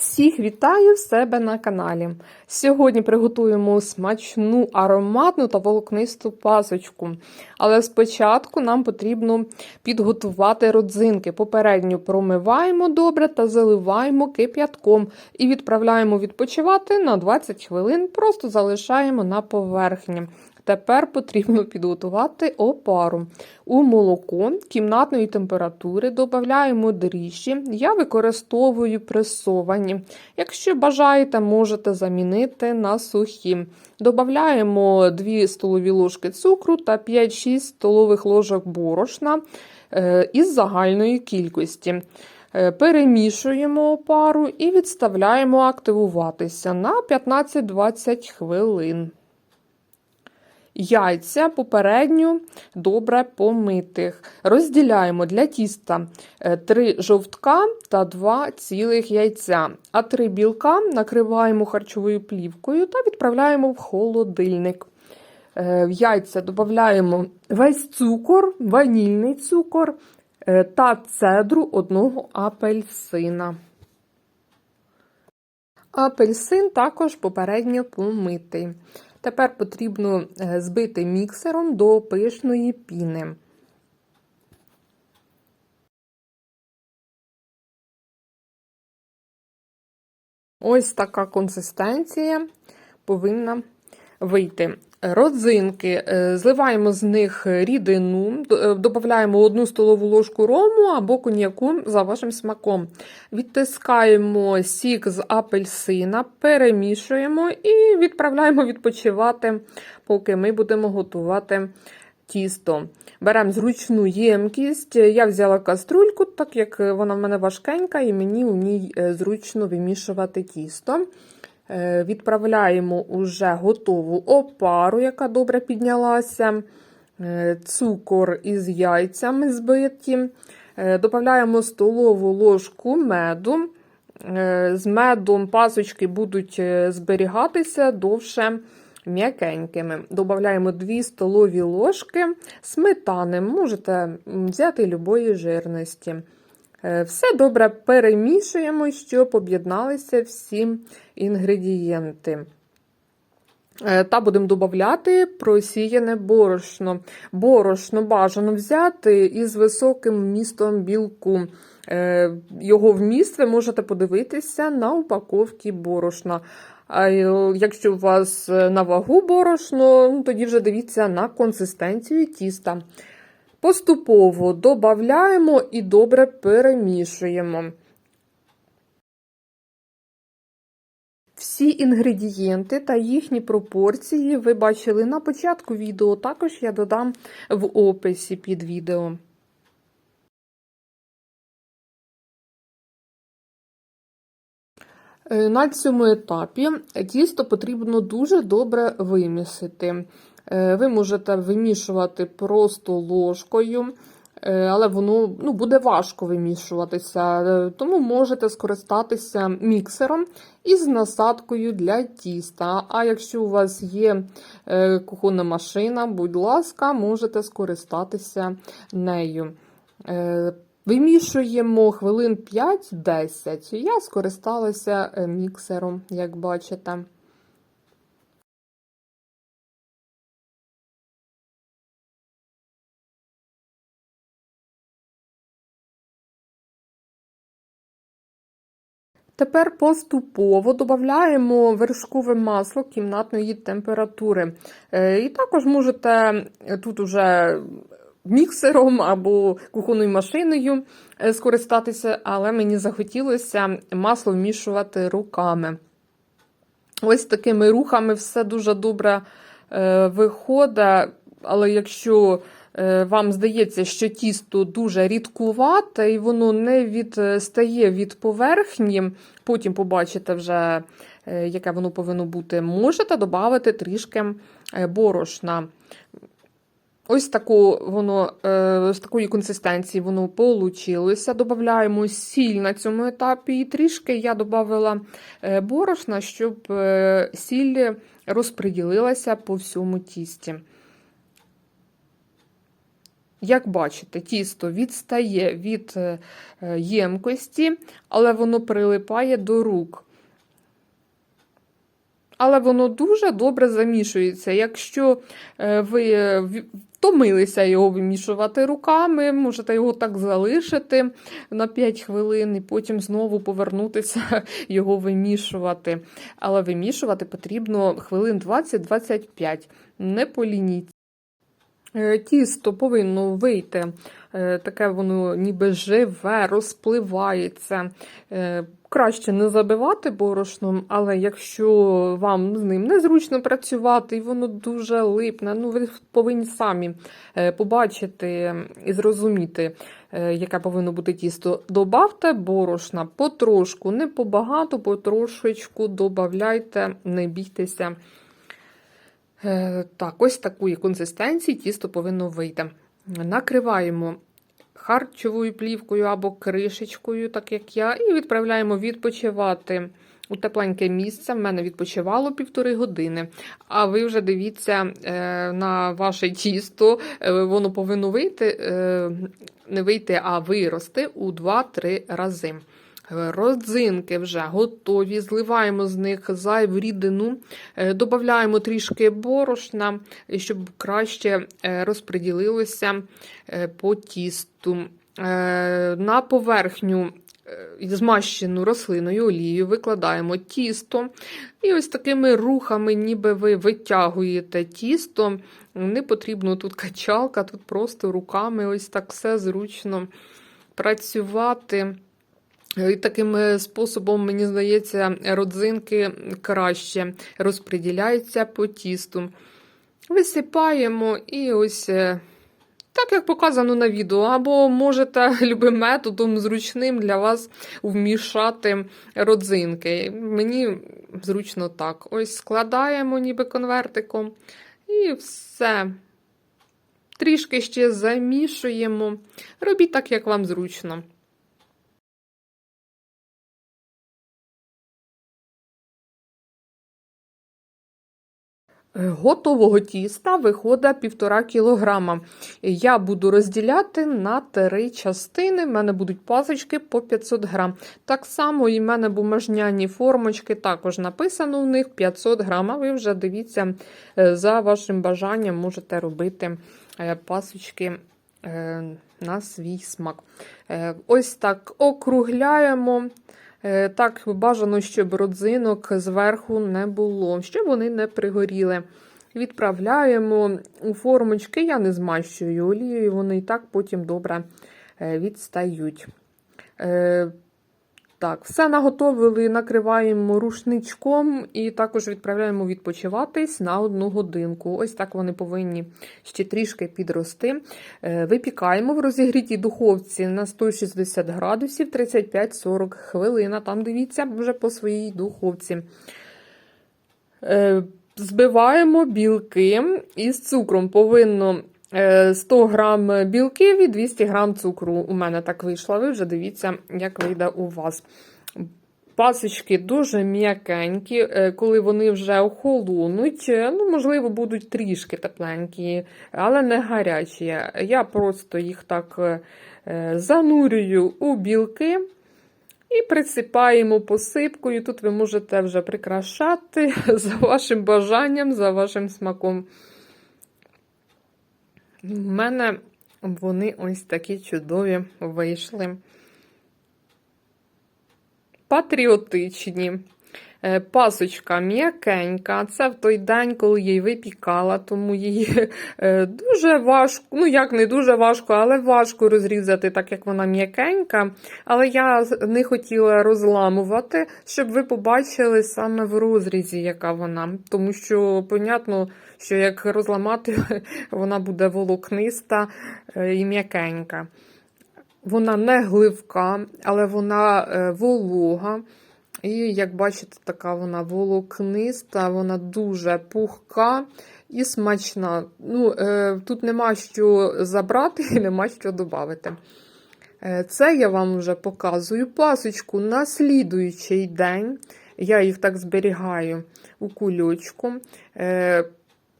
Всіх вітаю в себе на каналі. Сьогодні приготуємо смачну ароматну та волокнисту пасочку. Але спочатку нам потрібно підготувати родзинки. Попередньо промиваємо добре та заливаємо кип'ятком і відправляємо відпочивати на 20 хвилин, просто залишаємо на поверхні. Тепер потрібно підготувати опару. У молоко кімнатної температури додаємо дріжджі. Я використовую пресовані. Якщо бажаєте, можете замінити на сухі. Додаємо 2 столові ложки цукру та 5-6 столових ложок борошна е, із загальної кількості. Е, Перемішуємо опару і відставляємо активуватися на 15-20 хвилин. Яйця попередньо добре помитих. Розділяємо для тіста 3 жовтка та 2 цілих яйця, а 3 білка накриваємо харчовою плівкою та відправляємо в холодильник. Е, В яйця додаємо весь цукор, ванільний цукор е, та цедру одного апельсина. Апельсин також попередньо помитий. Тепер потрібно е, збити міксером до пишної піни. Ось така консистенція повинна вийти. Родзинки, е, зливаємо з них рідину, е, додаємо 1 столову ложку рому або коньяку за вашим смаком. Відтискаємо сік з апельсина, перемішуємо і відправляємо відпочивати, поки ми будемо готувати тісто. Беремо зручну ємкість. Я взяла каструльку, так як вона в мене важкенька, і мені у ній е, зручно вимішувати тісто. Відправляємо уже готову опару, яка добре піднялася, цукор із яйцями збиті. Додаємо столову ложку меду. З медом пасочки будуть зберігатися довше м'якенькими. Додаємо 2 столові ложки сметани, можете взяти любої жирності. Все добре перемішуємо, щоб об'єдналися всі інгредієнти. Та будемо додати просіяне борошно. Борошно бажано взяти із високим вмістом білку. Його вміст ви можете подивитися на упаковці борошна. А якщо у вас на вагу борошно, тоді вже дивіться на консистенцію тіста. Поступово додаємо і добре перемішуємо. Всі інгредієнти та їхні пропорції ви бачили на початку відео, також я додам в описі під відео. На цьому етапі тісто потрібно дуже добре вимісити. Ви можете вимішувати просто ложкою, але воно ну, буде важко вимішуватися, тому можете скористатися міксером із насадкою для тіста. А якщо у вас є кухонна машина, будь ласка, можете скористатися нею. Вимішуємо хвилин 5-10. Я скористалася міксером, як бачите. Тепер поступово додаємо вершкове масло кімнатної температури. І також можете тут уже міксером або кухонною машиною скористатися, але мені захотілося масло вмішувати руками. Ось такими рухами все дуже добре виходить, але якщо вам здається, що тісто дуже рідкувате і воно не відстає від поверхні, потім побачите вже, яке воно повинно бути, можете додати трішки борошна. Ось таку воно, з такої консистенції воно получилося. Додаємо сіль на цьому етапі, і трішки я додала борошна, щоб сіль розподілилася по всьому тісті. Як бачите, тісто відстає від е, ємкості, але воно прилипає до рук. Але воно дуже добре замішується. Якщо е, ви е, втомилися його вимішувати руками, можете його так залишити на 5 хвилин і потім знову повернутися його вимішувати. Але вимішувати потрібно хвилин 20-25. Не полініться. Е, Тісто повинно вийти, е, таке воно ніби живе, розпливається. Е, Краще не забивати борошном, але якщо вам з ним незручно працювати і воно дуже липне, ну ви повинні самі побачити і зрозуміти, яке повинно бути тісто. Добавте борошна потрошку, не побагато, потрошечку додавайте, не бійтеся. Е, Так, ось такої консистенції тісто повинно вийти. Накриваємо харчовою плівкою або кришечкою, так як я, і відправляємо відпочивати у тепленьке місце. В мене відпочивало півтори години. А ви вже дивіться е, на ваше тісто, Е, воно повинно вийти, не вийти, а вирости у 2-3 рази. Родзинки вже готові, зливаємо з них зайву рідину, е, додаємо трішки борошна, щоб краще е, розподілилося е, по тісту. На поверхню змащену рослиною олією викладаємо тісто. І ось такими рухами, ніби ви витягуєте тісто. Не потрібно тут качалка, тут просто руками ось так все зручно працювати. І таким е, способом, мені здається, родзинки краще розподіляються по тісту. Висипаємо і ось е, так, як показано на відео, або можете любим методом зручним для вас вмішати родзинки. Мені зручно так. Ось складаємо ніби конвертиком, і все. Трішки ще замішуємо. Робіть так, як вам зручно. Готового тіста виходить півтора кілограма. Я буду розділяти на три частини. В мене будуть пасочки по 500 грам. Так само і в мене бумажняні формочки, також написано у них 500 грам. А ви вже дивіться, е, за вашим бажанням можете робити е, пасочки е, на свій смак. Е, Ось так округляємо. Е, Так, бажано, щоб родзинок зверху не було, щоб вони не пригоріли. Відправляємо у формочки, я не змащую олією, вони і так потім добре е, відстають. Так, все наготовили, накриваємо рушничком і також відправляємо відпочиватись на одну годинку. Ось так вони повинні ще трішки підрости. Е, Випікаємо в розігрітій духовці на 160 градусів 35-40 хвилин. Там дивіться вже по своїй духовці. Е, Збиваємо білки із цукром. Повинно 100 грам білків і 200 грам цукру. У мене так вийшло. Ви вже дивіться, як вийде у вас. Пасочки дуже м'якенькі, е, коли вони вже охолонуть, е, ну, можливо, будуть трішки тепленькі, але не гарячі. Я просто їх так е, е, занурюю у білки. І присипаємо посипкою. Тут ви можете вже прикрашати за вашим бажанням, за вашим смаком. У мене вони ось такі чудові вийшли. Патріотичні. Е, Пасочка м'якенька. Це в той день, коли її випікала, тому її е, дуже важко, ну як не дуже важко, але важко розрізати, так як вона м'якенька. Але я не хотіла розламувати, щоб ви побачили саме в розрізі, яка вона. Тому що, понятно, що як розламати, вона буде волокниста е, і м'якенька. Вона не гливка, але вона волога. І, як бачите, така вона волокниста, вона дуже пухка і смачна. Ну, е, Тут нема що забрати і нема що додати. Е, це я вам вже показую пасочку на слідуючий день. Я їх так зберігаю у кульочку. Е,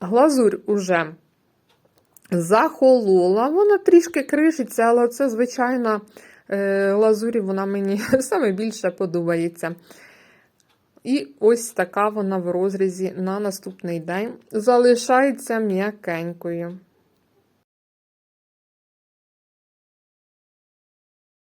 глазурь уже захолола. Вона трішки кришиться, але це звичайна е, лазурі, вона мені саме більше подобається. І ось така вона в розрізі на наступний день залишається м'якенькою.